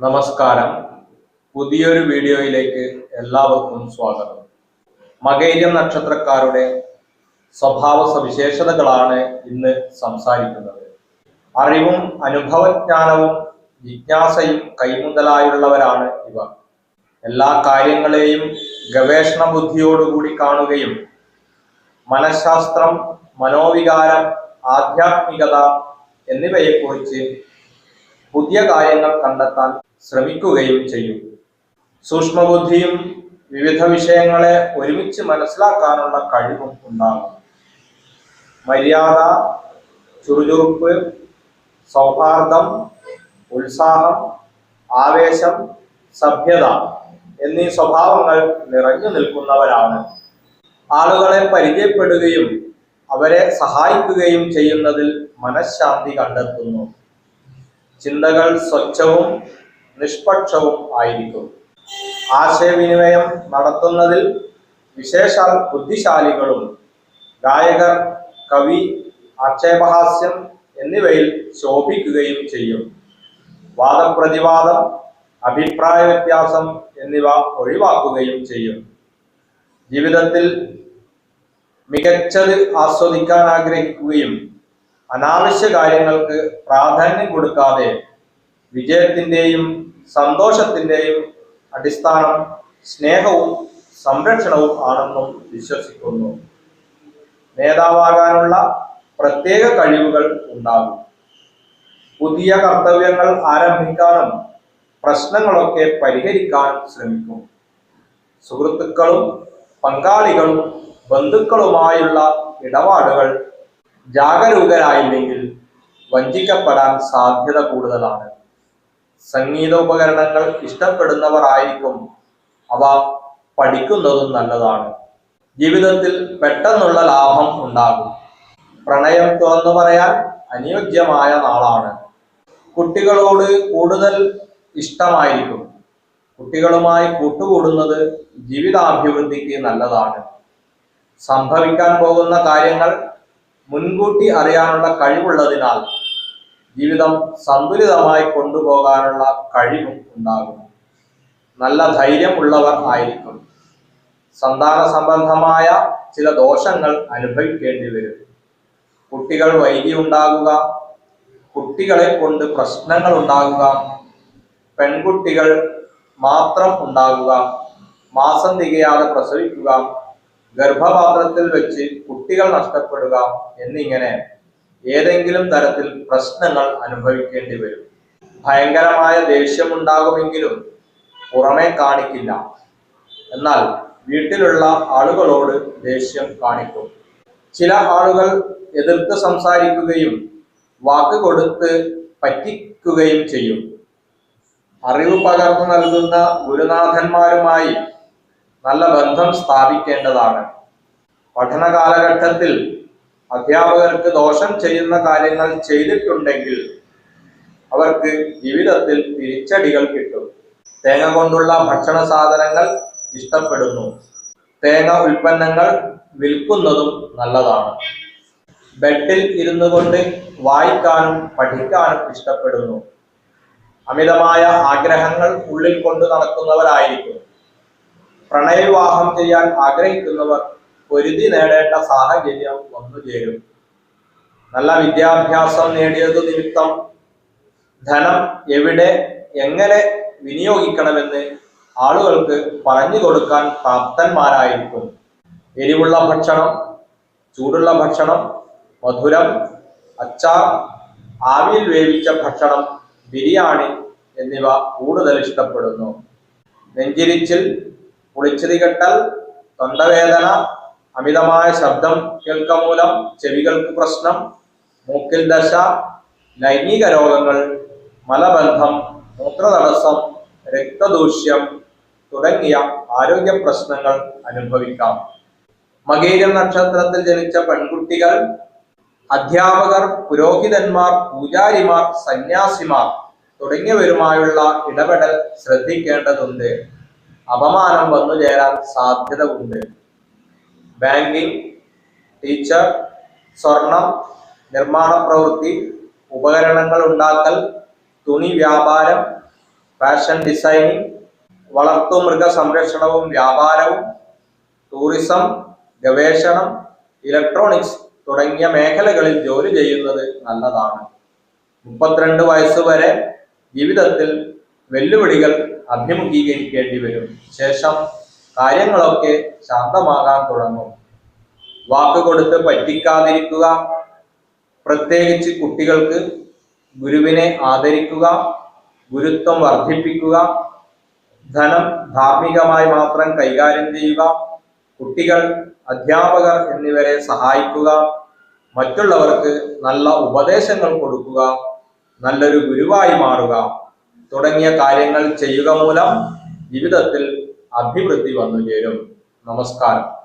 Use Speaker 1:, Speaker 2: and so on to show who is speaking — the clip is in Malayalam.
Speaker 1: നമസ്കാരം. പുതിയൊരു വീഡിയോയിലേക്ക് എല്ലാവർക്കും സ്വാഗതം. മകൈര്യം നക്ഷത്രക്കാരുടെ സ്വഭാവ സവിശേഷതകളാണ് ഇന്ന് സംസാരിക്കുന്നത്. അറിവും അനുഭവജ്ഞാനവും ജിജ്ഞാസയും കൈമുതലായുള്ളവരാണ് ഇവർ എല്ലാ കാര്യങ്ങളെയും ഗവേഷണ ബുദ്ധിയോടുകൂടി കാണുകയും മനഃശാസ്ത്രം മനോവികാരം ആധ്യാത്മികത എന്നിവയെക്കുറിച്ച് പുതിയ കാര്യങ്ങൾ കണ്ടെത്താൻ ശ്രമിക്കുകയും ചെയ്യും. സൂക്ഷ്മബുദ്ധിയും വിവിധ വിഷയങ്ങളെ ഒരുമിച്ച് മനസ്സിലാക്കാനുള്ള കഴിവും ഉണ്ടാകും. മര്യാദ ചുറുചുറുപ്പ് സൗഹാർദ്ദം ഉത്സാഹം ആവേശം സഭ്യത എന്നീ സ്വഭാവങ്ങൾ നിറഞ്ഞു നിൽക്കുന്നവരാണ്. ആളുകളെ പരിചയപ്പെടുകയും അവരെ സഹായിക്കുകയും ചെയ്യുന്നതിൽ മനഃശാന്തി കണ്ടെത്തുന്നു. ചിന്തകൾ സ്വച്ഛവും നിഷ്പക്ഷവും ആയിരിക്കും ആശയവിനിമയം നടത്തുന്നതിൽ വിശേഷാൽ ബുദ്ധിശാലികളും ഗായകർ കവി ആക്ഷേപഹാസ്യം എന്നിവയിൽ ശോഭിക്കുകയും ചെയ്യും. വാദപ്രതിവാദം അഭിപ്രായ വ്യത്യാസം എന്നിവ ഒഴിവാക്കുകയും ചെയ്യും. ജീവിതത്തിൽ മികച്ചത് ആസ്വദിക്കാൻ ആഗ്രഹിക്കുകയും അനാവശ്യ കാര്യങ്ങൾക്ക് പ്രാധാന്യം കൊടുക്കാതെ വിജയത്തിന്റെയും സന്തോഷത്തിന്റെയും അടിസ്ഥാനം സ്നേഹവും സംരക്ഷണവും ആണെന്നും വിശ്വസിക്കുന്നു. നേതാവാകാനുള്ള പ്രത്യേക കഴിവുകൾ ഉണ്ടാകും. പുതിയ കർത്തവ്യങ്ങൾ ആരംഭിക്കാനും പ്രശ്നങ്ങളൊക്കെ പരിഹരിക്കാനും ശ്രമിക്കും. സുഹൃത്തുക്കളും പങ്കാളികളും ബന്ധുക്കളുമായുള്ള ഇടപാടുകൾ ജാഗരൂകരായില്ലെങ്കിൽ വഞ്ചിക്കപ്പെടാൻ സാധ്യത കൂടുതലാണ്. സംഗീത ഉപകരണങ്ങൾ ഇഷ്ടപ്പെടുന്നവർ ആയിരിക്കും അവ പഠിക്കുന്നതും നല്ലതാണ്. ജീവിതത്തിൽ പെട്ടെന്നുള്ള ലാഭം ഉണ്ടാകും. പ്രണയം തുറന്നു പറയാൻ അനുയോജ്യമായ നാളാണ്. കുട്ടികളോട് കൂടുതൽ ഇഷ്ടമായിരിക്കും. കുട്ടികളുമായി കൂട്ടുകൂടുന്നത് ജീവിതാഭിവൃദ്ധിക്ക് നല്ലതാണ്. സംഭവിക്കാൻ പോകുന്ന കാര്യങ്ങൾ മുൻകൂട്ടി അറിയാനുള്ള കഴിവുള്ളതിനാൽ ജീവിതം സന്തുലിതമായി കൊണ്ടുപോകാനുള്ള കഴിവും ഉണ്ടാകും നല്ല ധൈര്യമുള്ളവർ ആയിരിക്കും സന്താന സംബന്ധമായ ചില ദോഷങ്ങൾ അനുഭവിക്കേണ്ടി വരും. കുട്ടികൾ വൈകി ഉണ്ടാകുക കുട്ടികളെ കൊണ്ട് പ്രശ്നങ്ങൾ ഉണ്ടാകുക പെൺകുട്ടികൾ മാത്രം ഉണ്ടാകുക മാസം തികയാതെ പ്രസവിക്കുക ഗർഭപാത്രത്തിൽ വെച്ച് കുട്ടികൾ നഷ്ടപ്പെടുക എന്നിങ്ങനെ ഏതെങ്കിലും തരത്തിൽ പ്രശ്നങ്ങൾ അനുഭവിക്കേണ്ടി വരും. ഭയങ്കരമായ ദേഷ്യമുണ്ടാകുമെങ്കിലും പുറമെ കാണിക്കില്ല. എന്നാൽ വീട്ടിലുള്ള ആളുകളോട് ദേഷ്യം കാണിക്കും. ചില ആളുകൾ എതിർത്ത് സംസാരിക്കുകയും വാക്ക് കൊടുത്ത് പറ്റിക്കുകയും ചെയ്യും. അറിവ് പകർന്നു നൽകുന്ന ഗുരുനാഥന്മാരുമായി നല്ല ബന്ധം സ്ഥാപിക്കേണ്ടതാണ്. പഠന കാലഘട്ടത്തിൽ അധ്യാപകർക്ക് ദോഷം ചെയ്യുന്ന കാര്യങ്ങൾ ചെയ്തിട്ടുണ്ടെങ്കിൽ അവർക്ക് ജീവിതത്തിൽ തിരിച്ചടികൾ കിട്ടും. തേങ്ങ കൊണ്ടുള്ള ഭക്ഷണ സാധനങ്ങൾ ഇഷ്ടപ്പെടുന്നു. തേങ്ങ ഉൽപ്പന്നങ്ങൾ വിൽക്കുന്നതും നല്ലതാണ്. ബെഡിൽ ഇരുന്നു കൊണ്ട് വായിക്കാനും പഠിക്കാനും ഇഷ്ടപ്പെടുന്നു. അമിതമായ ആഗ്രഹങ്ങൾ ഉള്ളിൽ കൊണ്ട് നടക്കുന്നവരായിരിക്കും. പ്രണയവിവാഹം ചെയ്യാൻ ആഗ്രഹിക്കുന്നവർ പൊരുതി നേടേണ്ട സാഹചര്യം വന്നു ചേരും. നല്ല വിദ്യാഭ്യാസം നേടിയത് നിമിത്തം ധനം എവിടെ എങ്ങനെ വിനിയോഗിക്കണമെന്ന് ആളുകൾക്ക് പറഞ്ഞു കൊടുക്കാൻ പ്രാപ്തന്മാരായിരിക്കും. എരിവുള്ള ഭക്ഷണം ചൂടുള്ള ഭക്ഷണം മധുരം അച്ചാർ ആവിയിൽ വേവിച്ച ഭക്ഷണം ബിരിയാണി എന്നിവ കൂടുതൽ ഇഷ്ടപ്പെടുന്നു. നെഞ്ചിരിച്ചിൽ പുളിച്ചതികെട്ടൽ തൊണ്ടവേദന അമിതമായ ശബ്ദം കേൾക്ക മൂലം ചെവികൾക്ക് പ്രശ്നം മൂക്കിൽ ദശ ലൈംഗിക രോഗങ്ങൾ മലബന്ധം മൂത്രതടസ്സം രക്തദൂഷ്യം തുടങ്ങിയ ആരോഗ്യ പ്രശ്നങ്ങൾ അനുഭവിക്കാം. മകേരം നക്ഷത്രത്തിൽ ജനിച്ച പെൺകുട്ടികൾ അധ്യാപകർ പുരോഹിതന്മാർ പൂജാരിമാർ സന്യാസിമാർ തുടങ്ങിയവരുമായുള്ള ഇടപെടൽ ശ്രദ്ധിക്കേണ്ടതുണ്ട്. അപമാനം വന്നു ചേരാൻ സാധ്യത ഉണ്ട് ബാങ്കിംഗ് ടീച്ചർ സ്വർണം നിർമ്മാണ പ്രവൃത്തി ഉപകരണങ്ങൾ ഉണ്ടാക്കൽ തുണി വ്യാപാരം ഫാഷൻ ഡിസൈനിങ് വളർത്തുമൃഗ സംരക്ഷണവും വ്യാപാരവും ടൂറിസം ഗവേഷണം ഇലക്ട്രോണിക്സ് തുടങ്ങിയ മേഖലകളിൽ ജോലി ചെയ്യുന്നത് നല്ലതാണ്. മുപ്പത്തിരണ്ട് വയസ്സ് വരെ ജീവിതത്തിൽ വെല്ലുവിളികൾ അഭിമുഖീകരിക്കേണ്ടി വരും. ശേഷം കാര്യങ്ങളൊക്കെ ശാന്തമാകാൻ തുടങ്ങും. വാക്ക് കൊടുത്ത് പറ്റിക്കാതിരിക്കുക. പ്രത്യേകിച്ച് കുട്ടികൾക്ക് ഗുരുവിനെ ആദരിക്കുക. ഗുരുത്വം വർദ്ധിപ്പിക്കുക. ധനം ധാർമ്മികമായി മാത്രം കൈകാര്യം ചെയ്യുക. കുട്ടികൾ അധ്യാപകർ എന്നിവരെ സഹായിക്കുക. മറ്റുള്ളവർക്ക് നല്ല ഉപദേശങ്ങൾ കൊടുക്കുക. നല്ലൊരു ഗുരുവായി മാറുക. തുടങ്ങിയ കാര്യങ്ങൾ ചെയ്യുക മൂലം ജീവിതത്തിൽ അഭിവൃദ്ധി വന്നു ചേരും. നമസ്കാരം.